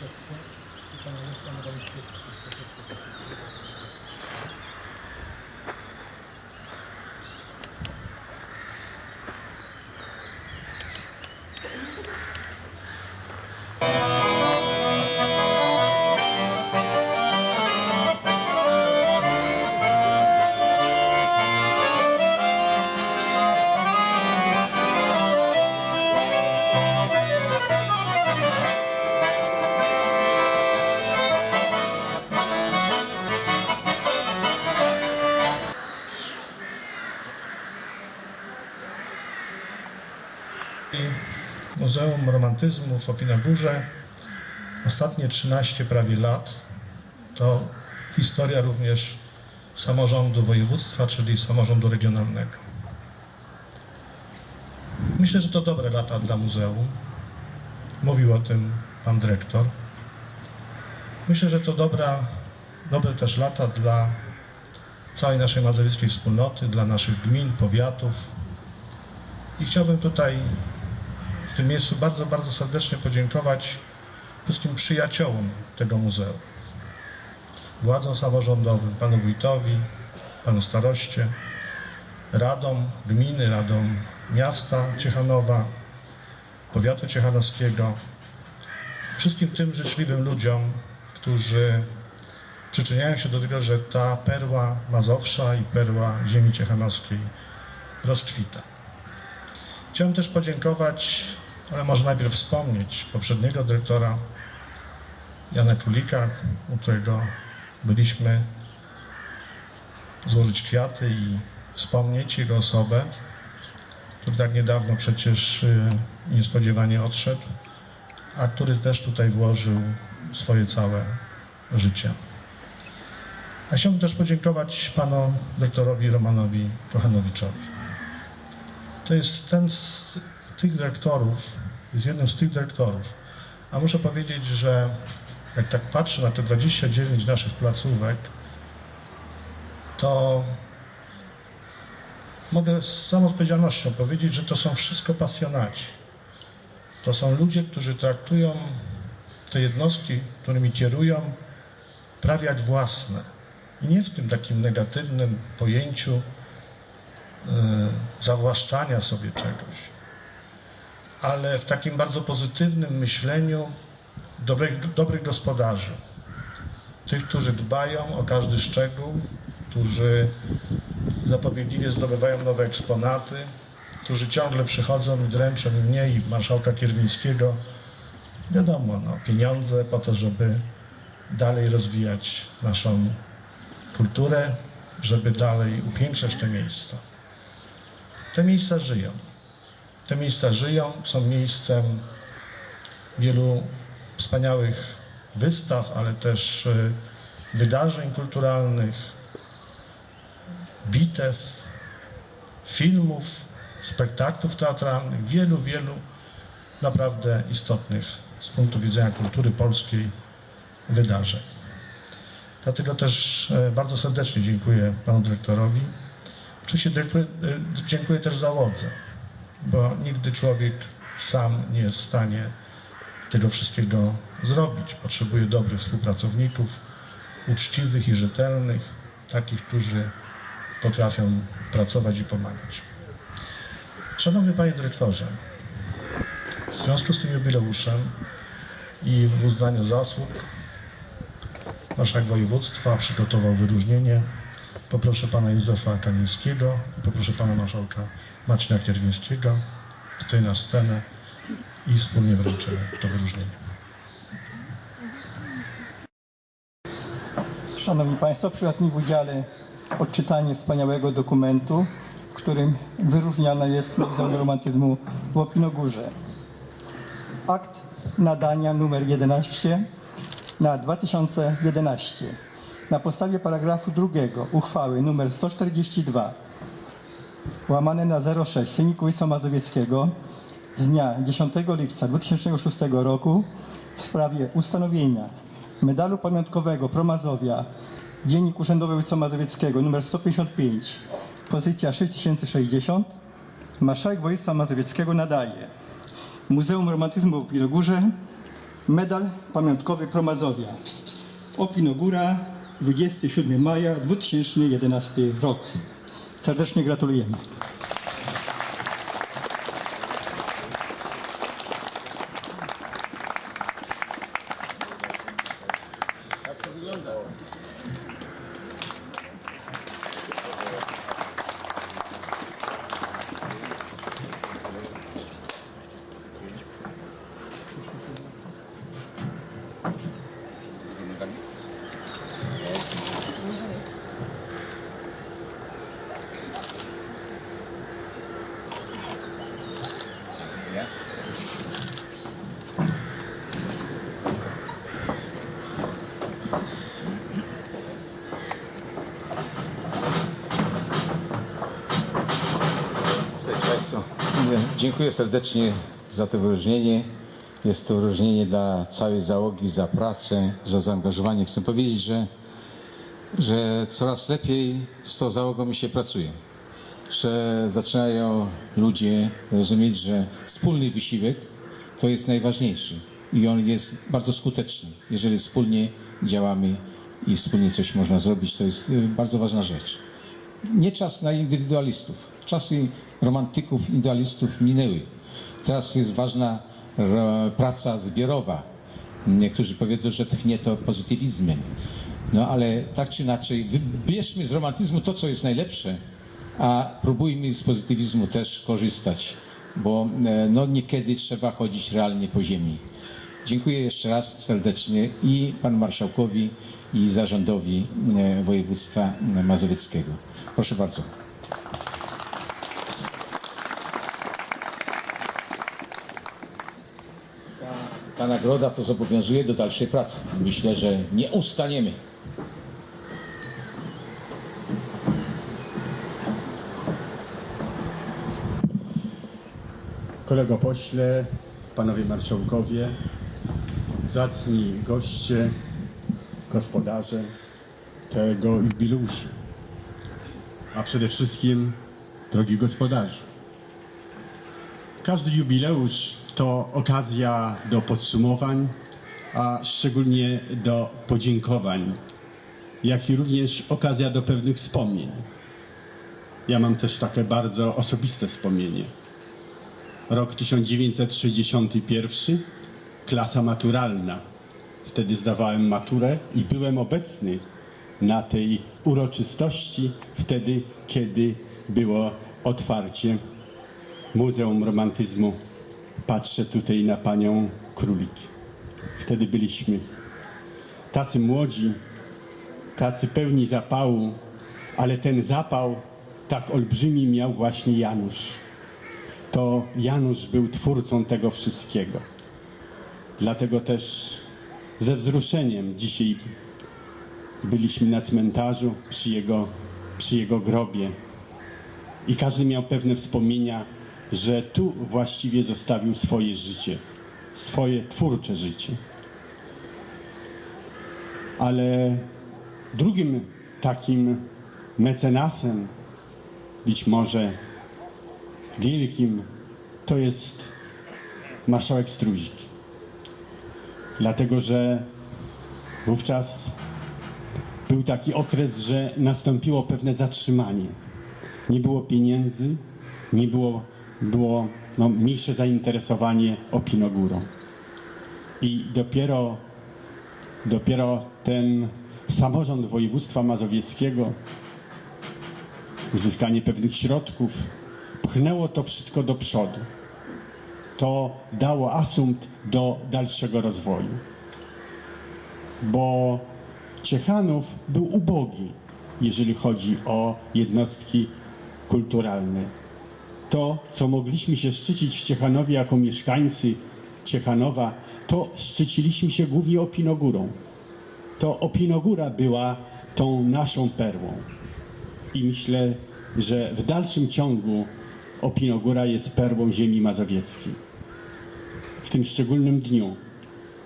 Muzeum Romantyzmu w Opinogórze ostatnie 13 prawie lat to historia również samorządu województwa, czyli samorządu regionalnego. Myślę, że to dobre lata dla muzeum. Mówił o tym pan dyrektor. Myślę, że to dobra, dobre też lata dla całej naszej mazowieckiej wspólnoty, dla naszych gmin, powiatów. I chciałbym tutaj w tym miejscu bardzo, bardzo serdecznie podziękować wszystkim przyjaciołom tego muzeum. Władzom samorządowym, panu wójtowi, panu staroście, radom gminy, radom miasta Ciechanowa, powiatu ciechanowskiego, wszystkim tym życzliwym ludziom, którzy przyczyniają się do tego, że ta perła Mazowsza i perła ziemi ciechanowskiej rozkwita. Chciałem też podziękować, ale może najpierw wspomnieć poprzedniego dyrektora Jana Królika, u którego byliśmy złożyć kwiaty i wspomnieć jego osobę, który tak niedawno przecież y, niespodziewanie odszedł, a który też tutaj włożył swoje całe życie. A chciałbym też podziękować panu doktorowi Romanowi Kochanowiczowi. To jest ten tych dyrektorów, jest jednym z tych dyrektorów, a muszę powiedzieć, że jak tak patrzę na te 29 naszych placówek, to mogę z całą odpowiedzialnością powiedzieć, że to są wszystko pasjonaci. To są ludzie, którzy traktują te jednostki, którymi kierują, prawie jak własne. I nie w tym takim negatywnym pojęciu yy, zawłaszczania sobie czegoś, ale w takim bardzo pozytywnym myśleniu dobrych, dobrych gospodarzy. Tych, którzy dbają o każdy szczegół, którzy zapobiegliwie zdobywają nowe eksponaty, którzy ciągle przychodzą i dręczą i mnie i marszałka Kierwińskiego. Wiadomo, no, pieniądze po to, żeby dalej rozwijać naszą kulturę, żeby dalej upiększać te miejsca. Te miejsca żyją. Te miejsca żyją, są miejscem wielu wspaniałych wystaw, ale też y, wydarzeń kulturalnych, bitew, filmów, spektaklów teatralnych, wielu, wielu naprawdę istotnych z punktu widzenia kultury polskiej wydarzeń. Dlatego też e, bardzo serdecznie dziękuję panu dyrektorowi. Oczywiście e, dziękuję też załodze, bo nigdy człowiek sam nie jest w stanie tego wszystkiego zrobić. Potrzebuje dobrych współpracowników, uczciwych i rzetelnych, takich, którzy potrafią pracować i pomagać. Szanowny Panie Dyrektorze, w związku z tym jubileuszem i w uznaniu zasług Marszałek Województwa przygotował wyróżnienie. Poproszę Pana Józefa Kanińskiego i poproszę Pana Marszałka Marcina Kierwińskiego tutaj na scenę i wspólnie wręczymy to wyróżnienie. Szanowni Państwo, przypadł mi w udziale odczytanie wspaniałego dokumentu, w którym wyróżniane jest Muzeum Romantyzmu w Opinogórze. Akt nadania numer 11 na 2011 na podstawie paragrafu drugiego uchwały numer 142 łamane na 06 Sejmiku Województwa Mazowieckiego z dnia 10 lipca 2006 roku w sprawie ustanowienia medalu pamiątkowego Promazowia Dziennik Urzędowy Województwa Mazowieckiego nr 155 pozycja 6060 Marszałek Województwa Mazowieckiego nadaje Muzeum Romantyzmu w Pilogórze Medal pamiątkowy Promazowia. Opinogóra, 27 maja 2011 rok. Serdecznie gratulujemy. Słuchajcie Państwo, dziękuję serdecznie za to wyróżnienie. Jest to wyróżnienie dla całej załogi za pracę, za zaangażowanie. Chcę powiedzieć, że, że coraz lepiej z tą załogą mi się pracuje. Że zaczynają ludzie rozumieć, że wspólny wysiłek to jest najważniejszy i on jest bardzo skuteczny. Jeżeli wspólnie działamy i wspólnie coś można zrobić, to jest y, bardzo ważna rzecz nie czas na indywidualistów. Czasy romantyków, idealistów minęły. Teraz jest ważna ro- praca zbiorowa. Niektórzy powiedzą, że tchnie to pozytywizmem. No ale tak czy inaczej, wybierzmy z romantyzmu to, co jest najlepsze, a próbujmy z pozytywizmu też korzystać, bo e, no, niekiedy trzeba chodzić realnie po ziemi. Dziękuję jeszcze raz serdecznie i panu marszałkowi, i zarządowi e, województwa mazowieckiego. Proszę bardzo. Ta nagroda to zobowiązuje do dalszej pracy. Myślę, że nie ustaniemy. Kolego pośle, panowie marszałkowie, zacni goście, gospodarze tego jubileuszu, a przede wszystkim drogi gospodarzu. Każdy jubileusz to okazja do podsumowań, a szczególnie do podziękowań, jak i również okazja do pewnych wspomnień. Ja mam też takie bardzo osobiste wspomnienie rok 1961, klasa maturalna. Wtedy zdawałem maturę i byłem obecny na tej uroczystości, wtedy, kiedy było otwarcie Muzeum Romantyzmu. Patrzę tutaj na panią Królik. Wtedy byliśmy tacy młodzi, tacy pełni zapału, ale ten zapał tak olbrzymi miał właśnie Janusz to Janusz był twórcą tego wszystkiego. Dlatego też ze wzruszeniem dzisiaj byliśmy na cmentarzu przy jego, przy jego grobie. I każdy miał pewne wspomnienia, że tu właściwie zostawił swoje życie, swoje twórcze życie. Ale drugim takim mecenasem, być może wielkim to jest marszałek Struzik. Dlatego, że wówczas był taki okres, że nastąpiło pewne zatrzymanie. Nie było pieniędzy, nie było, było no, mniejsze zainteresowanie opinogórą. I dopiero, dopiero ten samorząd województwa mazowieckiego, uzyskanie pewnych środków, pchnęło to wszystko do przodu. To dało asumpt do dalszego rozwoju. Bo Ciechanów był ubogi, jeżeli chodzi o jednostki kulturalne. To, co mogliśmy się szczycić w Ciechanowie jako mieszkańcy Ciechanowa, to szczyciliśmy się głównie Opinogórą. To Opinogóra była tą naszą perłą. I myślę, że w dalszym ciągu Opinogóra jest perłą ziemi mazowieckiej. W tym szczególnym dniu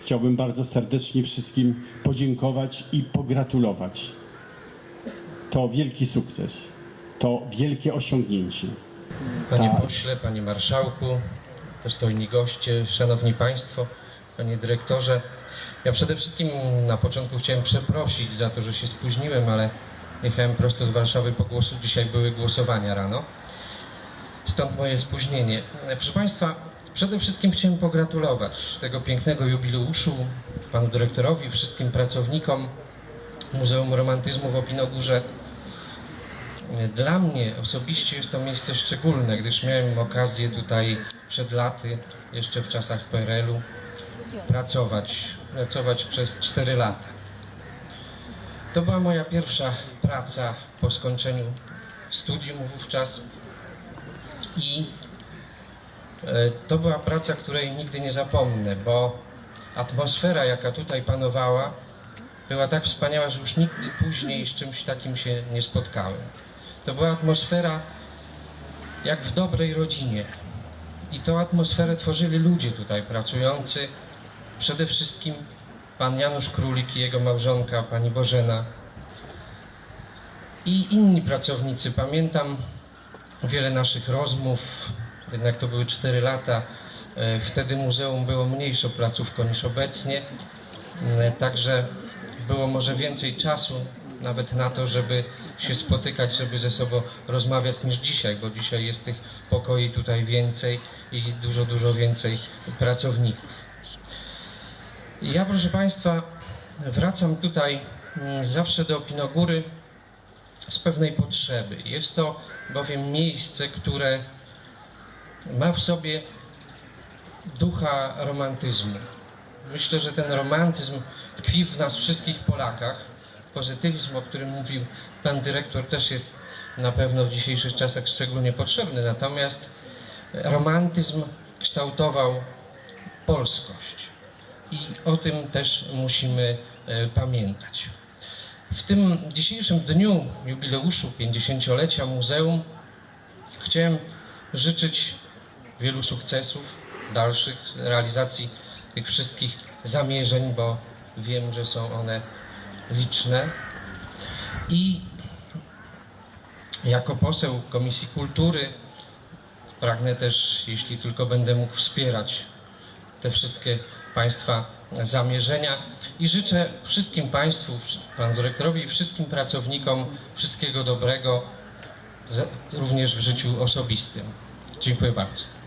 chciałbym bardzo serdecznie wszystkim podziękować i pogratulować. To wielki sukces, to wielkie osiągnięcie. Panie Tak. pośle, panie marszałku, dostojni goście, szanowni państwo. panie dyrektorze. Ja przede wszystkim na początku chciałem przeprosić za to, że się spóźniłem, ale jechałem prosto z Warszawy po głosu. Dzisiaj były głosowania rano. Stąd moje spóźnienie. Proszę Państwa, przede wszystkim chciałem pogratulować tego pięknego jubileuszu panu dyrektorowi, wszystkim pracownikom Muzeum Romantyzmu w Opinogórze. Dla mnie osobiście jest to miejsce szczególne, gdyż miałem okazję tutaj przed laty, jeszcze w czasach PRL-u, pracować, pracować przez 4 lata. To była moja pierwsza praca po skończeniu studium wówczas i e, to była praca, której nigdy nie zapomnę, bo atmosfera, jaka tutaj panowała, była tak wspaniała, że już nigdy później z czymś takim się nie spotkałem. To była atmosfera jak w dobrej rodzinie. I tą atmosferę tworzyli ludzie tutaj pracujący. Przede wszystkim pan Janusz Królik i jego małżonka, pani Bożena i inni pracownicy. Pamiętam wiele naszych rozmów, jednak to były 4 lata. E, Wtedy muzeum było mniejszą placówką niż obecnie, E, także było może więcej czasu nawet na to, żeby się spotykać, żeby ze sobą rozmawiać niż dzisiaj, bo dzisiaj jest tych pokoi tutaj więcej i dużo, dużo więcej pracowników. Ja, proszę Państwa, wracam tutaj mm, zawsze do Opinogóry z pewnej potrzeby. Jest to bowiem miejsce, które ma w sobie ducha romantyzmu. Myślę, że ten romantyzm tkwi w nas wszystkich Polakach. Pozytywizm, o którym mówił pan dyrektor, też jest na pewno w dzisiejszych czasach szczególnie potrzebny. Natomiast romantyzm kształtował polskość. I o tym też musimy e, pamiętać. W tym dzisiejszym dniu jubileuszu 50-lecia muzeum chciałem życzyć wielu sukcesów, dalszych realizacji tych wszystkich zamierzeń, bo wiem, że są one liczne. I jako poseł Komisji Kultury pragnę też, jeśli tylko będę mógł wspierać te wszystkie Państwa zamierzenia i życzę wszystkim Państwu, Panu Dyrektorowi i wszystkim pracownikom wszystkiego dobrego, również w życiu osobistym. Dziękuję bardzo.